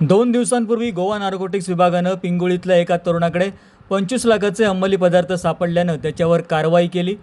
दोन दिवसांपूर्वी गोवा नार्कोटिक्स विभागानं पिंगुळीतल्या एका तरुणाकडे पंचवीस लाखाचे अंमली पदार्थ सापडल्यानं त्याच्यावर कारवाई केली.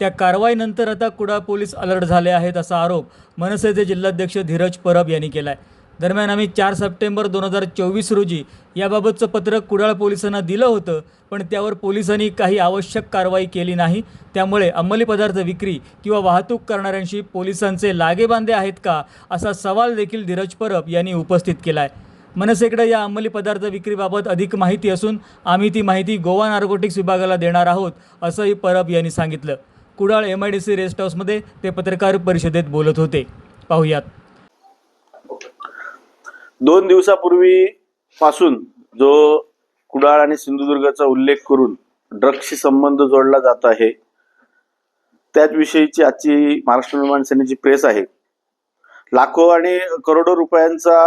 त्या कारवाईनंतर आता कुडाळ पोलीस अलर्ट झाले आहेत असा आरोप मनसेचे जिल्हाध्यक्ष धीरज परब यांनी केला आहे दरम्यान आम्ही चार सप्टेंबर दोन हजार चोवीस रोजी याबाबतचं पत्रक कुडाळ पोलिसांना दिलं होतं पण त्यावर पोलिसांनी काही आवश्यक कारवाई केली नाही. त्यामुळे अंमली पदार्थ विक्री किंवा वाहतूक करणाऱ्यांशी पोलिसांचे लागेबांधे आहेत का असा सवाल देखील धीरज परब यांनी उपस्थित केला आहे मनसेकडे या अंमली पदार्थ विक्रीबाबत अधिक माहिती असून आम्ही ती माहिती गोवा नार्कोटिक्स विभागाला देणार आहोत असंही परब यांनी सांगितलं. Kudal M I D C rest हाऊसमध्ये ते पत्रकार परिषदेत बोलत होते. पाहुयात. दोन दिवसापूर्वी पासून जो कुडाळ आणि सिंधुदुर्गचा उल्लेख करून ड्रग्सशी संबंध जोडला जात आहे त्याच विषयीची आजची महाराष्ट्र निर्माण सेनेची प्रेस आहे. लाखो आणि करोडो रुपयांचा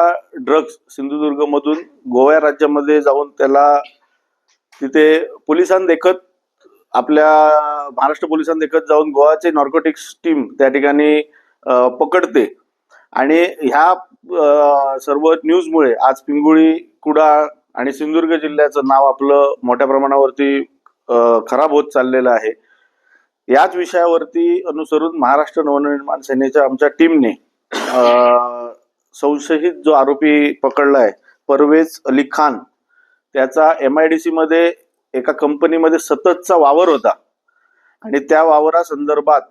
ड्रग्स सिंधुदुर्गमधून गोवा राज्यामध्ये जाऊन त्याला तिथे पोलिसांदेखत आपल्या महाराष्ट्र पोलिसांदेखत जाऊन गोवाचे नॉर्कोटिक्स टीम त्या ठिकाणी पकडते. आणि ह्या सर्व न्यूजमुळे आज पिंगुळी कुडाळ आणि सिंधुदुर्ग जिल्ह्याचं नाव आपलं मोठ्या प्रमाणावरती खराब होत चाललेलं आहे. याच विषयावरती अनुसरून महाराष्ट्र नवनिर्माण सेनेच्या आमच्या टीमने संशयित जो आरोपी पकडला आहे परवेज अली खान त्याचा एम आय डी सी मध्ये एका कंपनीमध्ये सततचा वावर होता. आणि त्या वावरासंदर्भात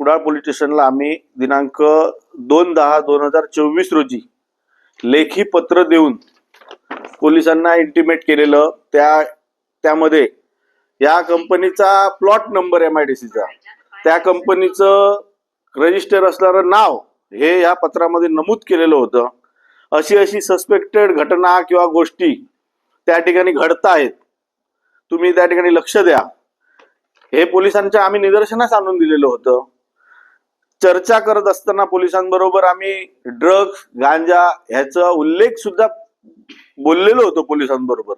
कुडाळ पोलीस स्टेशनला आम्ही दिनांक दोन दहा दोन हजार चोवीस रोजी लेखी पत्र देऊन पोलिसांना इंटिमेट केलेलं त्या त्यामध्ये या कंपनीचा plot number M I D सीचा त्या कंपनीचं रजिस्टर असणारं नाव हे या पत्रामध्ये नमूद केलेलं होतं. अशी अशी सस्पेक्टेड घटना किंवा गोष्टी त्या ठिकाणी घडत आहेत. तुम्ही त्या ठिकाणी लक्ष द्या. हे पोलिसांच्या आम्ही निदर्शनास आणून दिलेलं होतं. चर्चा करत असताना पोलिसांबरोबर आम्ही ड्रग्स गांजा ह्याचा उल्लेख सुद्धा बोललेलो होतो पोलिसांबरोबर.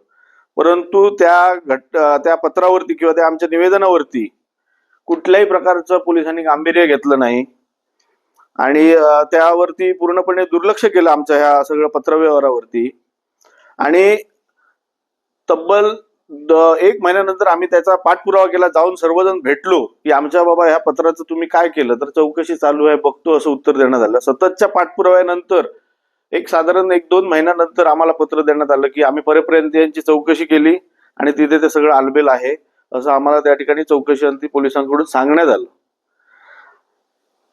परंतु त्या घट त्या पत्रावरती किंवा त्या आमच्या निवेदनावरती कुठल्याही प्रकारचं पोलिसांनी गांभीर्य घेतलं नाही. आणि त्यावरती पूर्णपणे दुर्लक्ष केलं आमच्या ह्या सगळ्या पत्रव्यवहारावरती. आणि तब्बल एक महिन्यानंतर आम्ही त्याचा पाठपुरावा केला जाऊन सर्वजण भेटलो की आमच्या बाबा ह्या पत्राचं तुम्ही काय केलं? तर चौकशी चालू आहे बघतो असं उत्तर देण्यात आलं. सततच्या पाठपुराव्यानंतर एक साधारण एक दोन महिन्यानंतर आम्हाला पत्र देण्यात आलं की आम्ही परेपर्यंत यांची चौकशी केली आणि तिथे ते सगळं आलबेल आहे असं आम्हाला त्या ठिकाणी चौकशी अंती पोलिसांकडून सांगण्यात आलं.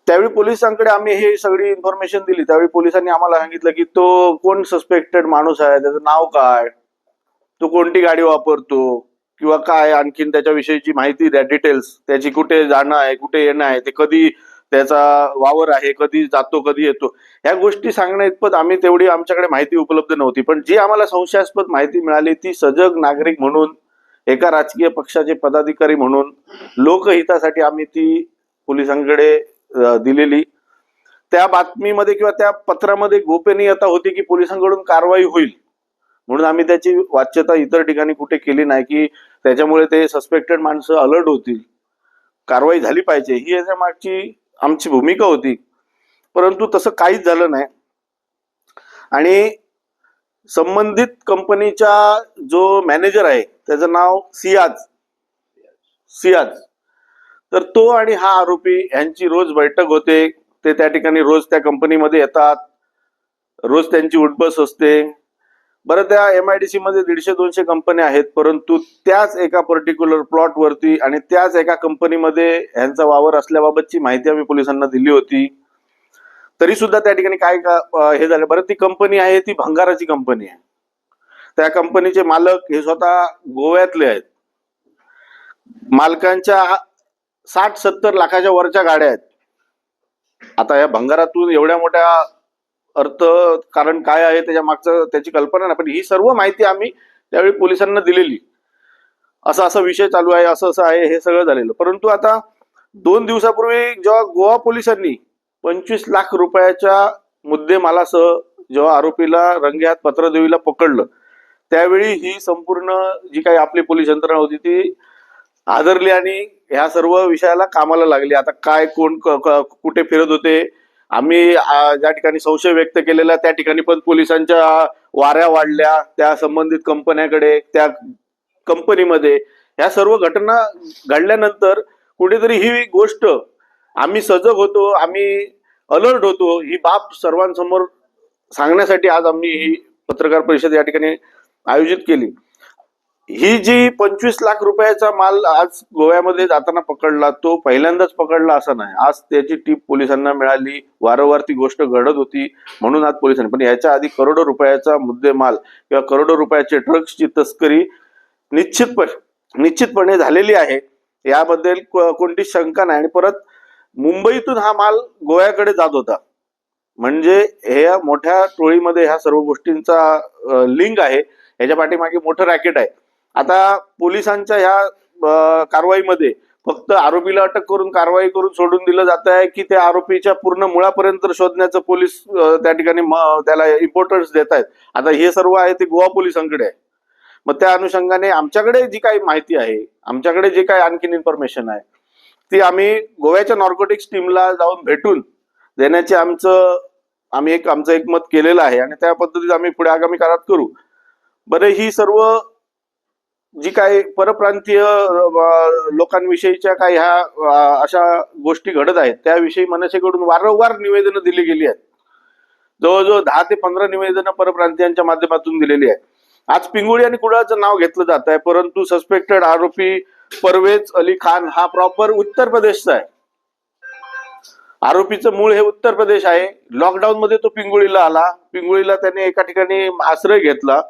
त्यावेळी पोलिसांकडे आम्ही हे सगळी इन्फॉर्मेशन दिली. त्यावेळी पोलिसांनी आम्हाला सांगितलं की तो कोण सस्पेक्टेड माणूस आहे? त्याचं नाव काय? तो कोणती गाडी वापरतो? किंवा काय? आणखीन त्याच्याविषयीची माहिती द्या डिटेल्स त्याची कुठे जाणं आहे कुठे येणं आहे ते कधी त्याचा वावर आहे कधी जातो कधी येतो? ह्या गोष्टी सांगण्या इतपत आम्ही तेवढी आमच्याकडे माहिती उपलब्ध नव्हती. पण जी आम्हाला संशयास्पद माहिती मिळाली ती सजग नागरिक म्हणून एका राजकीय पक्षाचे पदाधिकारी म्हणून लोकहितासाठी आम्ही ती पोलिसांकडे दिलेली. त्या बातमीमध्ये किंवा त्या पत्रामध्ये गोपनीयता होती की पोलिसांकडून कारवाई होईल. म्हणून आम्ही त्याची वाच्यता इतर ठिकाणी कुठे केली नाही की त्याच्यामुळे ते सस्पेक्टेड माणसं अलर्ट होतील. कारवाई झाली पाहिजे ही याच्या मागची आमची भूमिका होती. परंतु तसं काहीच झालं नाही. आणि संबंधित कंपनीचा जो मॅनेजर आहे त्याचं नाव सियाज. सियाज. तर तो आणि हा आरोपी यांची रोज बैठक होते. ते त्या ठिकाणी रोज त्या कंपनीमध्ये येतात. रोज त्यांची उठबस असते. बरं त्या एम आय डी सी मध्ये दीडशे दोनशे कंपन्या आहेत परंतु त्याच एका पर्टिक्युलर प्लॉट वरती आणि त्याच एका कंपनीमध्ये यांचा वावर असल्याबाबतची माहिती आम्ही पोलिसांना दिली होती. तरी सुद्धा त्या ठिकाणी काय का हे झालं. बरं ती कंपनी आहे ती भंगाराची कंपनी आहे. त्या कंपनीचे मालक हे स्वतः गोव्यातले आहेत. मालकांच्या साठ सत्तर लाखाच्या वरच्या गाड्या आहेत. आता या भंगारातून एवढ्या मोठ्या अर्थ कारण काय आहे त्याच्या मागचं त्याची कल्पना नाही पण ही सर्व माहिती आम्ही त्यावेळी पोलिसांना दिलेली. असा असा विषय चालू आहे असं असं आहे हे सगळं झालेलं. परंतु आता दोन दिवसापूर्वी जेव्हा गोवा पोलिसांनी पंचवीस लाख रुपयाच्या मुद्देमालासह जेव्हा आरोपीला रंगेहात पत्रदेवीला पकडलं त्यावेळी ही संपूर्ण जी काही आपली पोलीस यंत्रणा होती ती आदरली आणि ह्या सर्व विषयाला कामाला लागली. आता काय कोण क- कुठे फिरत होते? आम्ही ज्या ठिकाणी संशय व्यक्त केलेला त्या ठिकाणी पण पोलिसांच्या वाऱ्या वाढल्या. त्या संबंधित कंपन्याकडे त्या कंपनीमध्ये. ह्या सर्व घटना घडल्यानंतर कुठेतरी ही गोष्ट आम्ही सजग होतो आम्ही अलर्ट होतो. ही बाब सर्वांसमोर सांगण्यासाठी आज आम्ही ही पत्रकार परिषद या ठिकाणी आयोजित केली. ही जी पंचवीस लाख रुपयाचा माल आज गोव्यामध्ये जाताना पकडला तो पहिल्यांदाच पकडला असं नाही. आज त्याची टीप पोलिसांना मिळाली वारंवार ती गोष्ट घडत होती म्हणून आज पोलिसांनी पण याच्या आधी करोडो रुपयाचा मुद्देमाल किंवा करोडो रुपयाचे ड्रग्सची तस्करी निश्चितपणे निश्चितपणे झालेली आहे. याबद्दल कोणती कोणतीच शंका नाही. आणि परत मुंबईतून हा माल गोव्याकडे जात होता. म्हणजे ह्या मोठ्या टोळीमध्ये ह्या सर्व गोष्टींचा लिंक आहे. ह्याच्या पाठीमागे मोठं रॅकेट आहे. आता पोलिसांच्या ह्या कारवाईमध्ये फक्त आरोपीला अटक करून कारवाई करून सोडून दिलं जात आहे की त्या आरोपीच्या पूर्ण मुळापर्यंत शोधण्याचं पोलीस त्या ठिकाणी त्याला इम्पॉर्टन्स देत आहेत. आता हे सर्व आहे ते गोवा पोलिसांकडे आहे. मग त्या अनुषंगाने आमच्याकडे जी काही माहिती आहे आमच्याकडे जे काही आणखीन इन्फॉर्मेशन आहे ती आम्ही गोव्याच्या नॉर्कोटिक्स टीमला जाऊन भेटून देण्याचे आमचं आम्ही एक आमचं एक मत केलेलं आहे आणि त्या पद्धतीत आम्ही पुढे आगामी काळात करू. बरे ही सर्व जी काही परप्रांतीय लोकांविषयीच्या काही ह्या अशा गोष्टी घडत आहेत त्याविषयी मनसेकडून वारंवार निवेदनं दिली गेली आहेत. जवळजवळ दहा ते पंधरा निवेदनं परप्रांतीयांच्या माध्यमातून दिलेली आहे आज पिंगुळी आणि कुडाळचं नाव घेतलं जात आहे परंतु सस्पेक्टेड आरोपी परवेज अली खान हा प्रॉपर उत्तर प्रदेशचा आहे. आरोपीचं मूळ हे उत्तर प्रदेश आहे. लॉकडाऊन मध्ये तो पिंगुळीला आला. पिंगुळीला त्याने एका ठिकाणी आश्रय घेतला.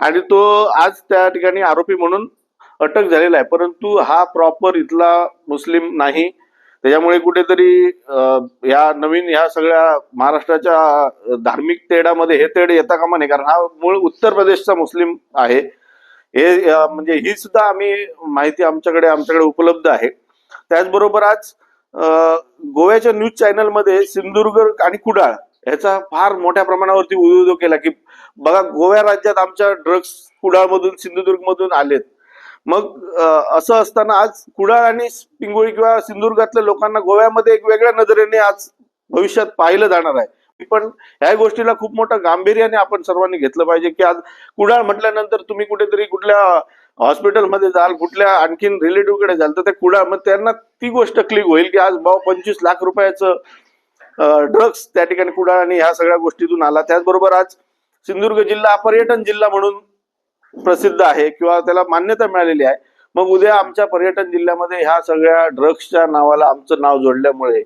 आणि तो आज त्या ठिकाणी आरोपी म्हणून अटक झालेला आहे. परंतु हा प्रॉपर इथला मुस्लिम नाही. त्याच्यामुळे कुठेतरी या नवीन ह्या सगळ्या महाराष्ट्राच्या धार्मिक तेडामध्ये हे तेढ येता कामा नाही कारण हा मूळ उत्तर प्रदेशचा मुस्लिम आहे. हे म्हणजे ही सुद्धा आम्ही माहिती आमच्याकडे आमच्याकडे उपलब्ध आहे. त्याचबरोबर आज गोव्याच्या न्यूज चॅनलमध्ये सिंधुदुर्ग आणि कुडाळ ह्याचा फार मोठ्या प्रमाणावरती उद्योग केला की बघा गोव्या राज्यात आमच्या ड्रग्स कुडाळमधून सिंधुदुर्ग मधून आलेत. मग असं असताना आज कुडाळ आणि पिंगोळी किंवा सिंधुदुर्गातल्या लोकांना गोव्यामध्ये एक वेगळ्या नजरेने आज भविष्यात पाहिलं जाणार आहे. पण ह्या गोष्टीला खूप मोठं गांभीर्याने आपण सर्वांनी घेतलं पाहिजे की आज कुडाळ म्हटल्यानंतर तुम्ही कुठेतरी कुठल्या हॉस्पिटलमध्ये जाल कुठल्या आणखीन रिलेटिव्हकडे जाल तर त्या कुडाळ मग त्यांना ती गोष्ट क्लिक होईल की आज भाऊ पंचवीस लाख रुपयाचं ड्रग्स त्या ठिकाणी कुडाळ आणि ह्या सगळ्या गोष्टीतून आला. त्याचबरोबर आज सिंधुदुर्ग जिल्हा पर्यटन जिल्हा म्हणून प्रसिद्ध आहे किंवा त्याला मान्यता मिळालेली आहे. मग उद्या आमच्या पर्यटन जिल्ह्यामध्ये ह्या सगळ्या ड्रग्सच्या नावाला आमचं नाव जोडल्यामुळे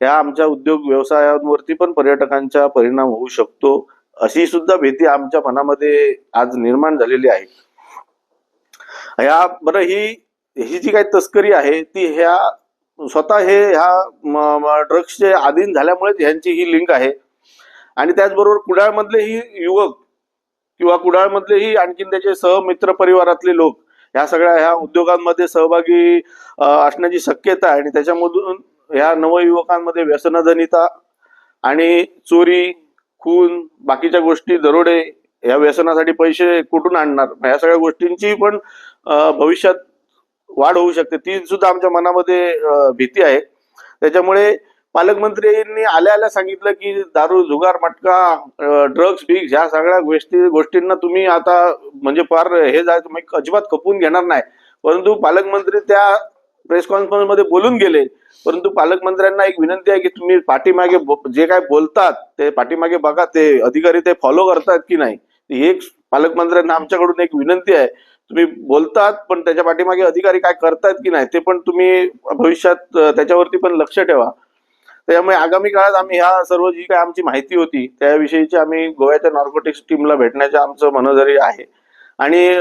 ह्या आमच्या उद्योग व्यवसायांवरती पण पर्यटकांचा परिणाम होऊ शकतो अशी सुद्धा भीती आमच्या मनामध्ये आज निर्माण झालेली आहे. ह्या बरं ही ही जी काही तस्करी आहे ती ह्या स्वतः हे ह्या ड्रग्सचे अधीन झाल्यामुळे ह्यांची ही लिंक आहे. आणि त्याचबरोबर कुडाळमधले ही युवक किंवा कुडाळमधलेही आणखीन त्याचे सहमित्र परिवारातले लोक ह्या सगळ्या ह्या उद्योगांमध्ये सहभागी असण्याची शक्यता आहे. आणि त्याच्यामधून ह्या नवयुवकांमध्ये व्यसनजनिता आणि चोरी खून बाकीच्या गोष्टी दरोडे या व्यसनासाठी पैसे कुठून आणणार? ह्या सगळ्या गोष्टींची पण भविष्यात वाढ होऊ शकते. ती सुद्धा आमच्या मनामध्ये भीती आहे. त्याच्यामुळे पालकमंत्र्यांनी आल्या आल्या सांगितलं की दारू जुगार मटका ड्रग्स बिग्स ह्या सगळ्या गोष्टी गोष्टींना तुम्ही आता म्हणजे फार हे जाय अजिबात खपवून घेणार नाही. परंतु पालकमंत्री त्या प्रेस कॉन्फरन्समध्ये बोलून गेले. परंतु पालकमंत्र्यांना एक विनंती आहे की तुम्ही पाठीमागे जे काय बोलतात ते पाठीमागे बघा ते अधिकारी ते फॉलो करतात की नाही. एक पालकमंत्र्यांना आमच्याकडून एक विनंती आहे. तुम्ही बोलतात पण त्याच्या पाठीमागे अधिकारी काय करतायत की नाही ते पण तुम्ही भविष्यात त्याच्यावरती पण लक्ष ठेवा. त्यामुळे आगामी काळात आम्ही ह्या सर्व जी काय आमची माहिती होती त्याविषयीची आम्ही गोव्याच्या नॉर्कोटिक्स टीमला भेटण्याचं आमचं मनोधरी आहे. आणि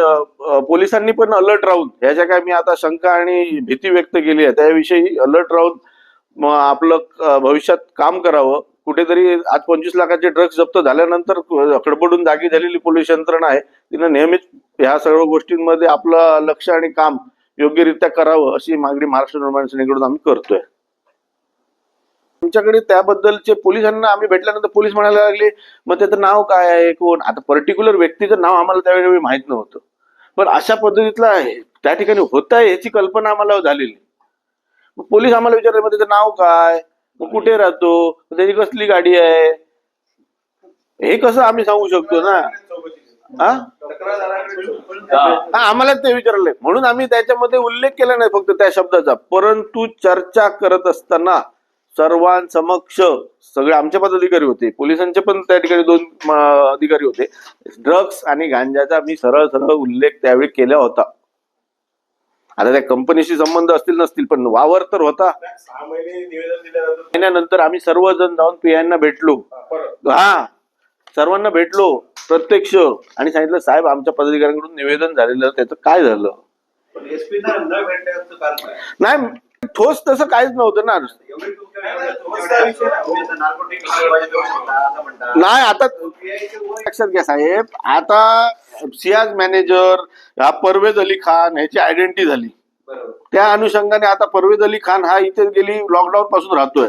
पोलिसांनी पण अलर्ट राहून ह्या ज्या काय मी आता शंका आणि भीती व्यक्त केली आहे त्याविषयी अलर्ट राहून आपलं भविष्यात काम करावं. कुठेतरी आज पंचवीस लाखाचे ड्रग्ज जप्त झाल्यानंतर खडबडून जागी झालेली पोलीस यंत्रणा आहे तिनं नेहमीच ह्या सर्व गोष्टींमध्ये आपलं लक्ष आणि काम योग्यरित्या करावं अशी मागणी महाराष्ट्र निर्माण सेनेकडून आम्ही करतोय. आमच्याकडे त्याबद्दलचे पोलिसांना आम्ही भेटल्यानंतर पोलीस म्हणायला लागले मग त्याचं नाव काय आहे? कोण? आता पर्टिक्युलर व्यक्तीचं नाव आम्हाला त्यावेळी माहीत नव्हतं. पण अशा पद्धतीतला आहे. त्या ठिकाणी होत आहे याची कल्पना आम्हाला झालेली. पोलीस आम्हाला विचारले मग त्याचं नाव काय? मग कुठे राहतो? त्याची कसली गाडी आहे? हे कसं आम्ही सांगू शकतो ना? हा? आम्हाला ते विचारलंय. म्हणून आम्ही त्याच्यामध्ये उल्लेख केला नाही फक्त त्या शब्दाचा. परंतु चर्चा करत असताना सर्वांसमक्ष सगळे आमचे पदाधिकारी होते. पोलिसांचे पण त्या ठिकाणी दोन अधिकारी होते. ड्रग्स आणि गांजाचा मी सरळ सरळ उल्लेख त्यावेळी केला होता. आता त्या कंपनीशी संबंध असतील नसतील पण वावर तर होता. महिन्यानंतर आम्ही सर्वजण जाऊन पियांना भेटलो. हा सर्वांना भेटलो प्रत्यक्ष. आणि सांगितलं साहेब आमच्या पदाधिकाऱ्यांकडून निवेदन झालेलं त्याचं काय झालं? नाही ठोस तसं काहीच नव्हतं ना. नाही. आता लक्षात घ्या साहेब. आता सियाज मॅनेजर हा परवेज अली खान ह्याची आयडेंटिटी झाली. त्या अनुषंगाने आता परवेज अली खान हा इथे गेली लॉकडाऊन पासून राहतोय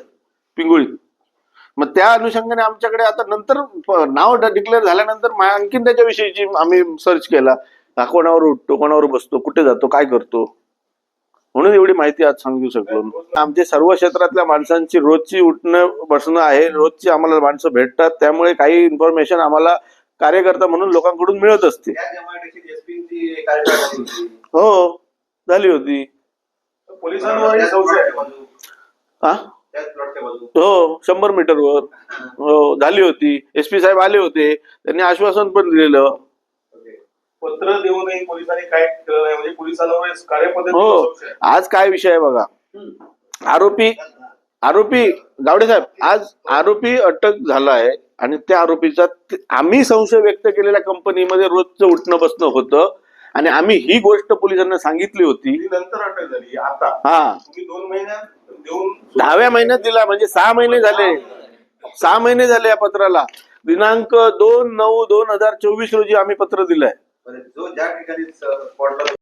पिंगुळीत. मग त्या अनुषंगाने आमच्याकडे आता नंतर नाव डिक्लेअर झाल्यानंतर आणखीन त्याच्याविषयीची आम्ही सर्च केला. कोणावर उठतो कोणावर बसतो कुठे जातो काय करतो? म्हणून एवढी माहिती आज सांगू शकलो आमचे सर्व क्षेत्रातल्या माणसांची रोजची उठणं बसणं आहे. रोजची आम्हाला माणसं भेटतात. त्यामुळे काही इन्फॉर्मेशन आम्हाला कार्यकर्ता म्हणून लोकांकडून मिळत असते. एसपी. हो झाली होती. हा हो शंभर मीटरवर. हो झाली होती. एस पी साहेब आले होते. त्यांनी आश्वासन पण दिलेलं. पत्र देऊनही पोलिसांनी काय केलं नाही म्हणजे पोलिसांवर कार्यपद्धती हो. आज काय विषय आहे बघा? आरोपी आरोपी गावडे साहेब आज आरोपी अटक झाला आहे आणि त्या आरोपीचा आम्ही संशय व्यक्त केलेल्या कंपनीमध्ये रोजचं उठणं बसणं होतं आणि आम्ही ही गोष्ट पोलिसांना सांगितली होती. नंतर अटक झाली. आता हा. तुम्ही दोन महिन्यात देऊन दहाव्या महिन्यात दिला म्हणजे सहा महिने झाले. सहा महिने झाले या पत्राला. दिनांक दोन नऊ दोन हजार चोवीस रोजी आम्ही पत्र दिलंय. जो ज्या ठिकाणी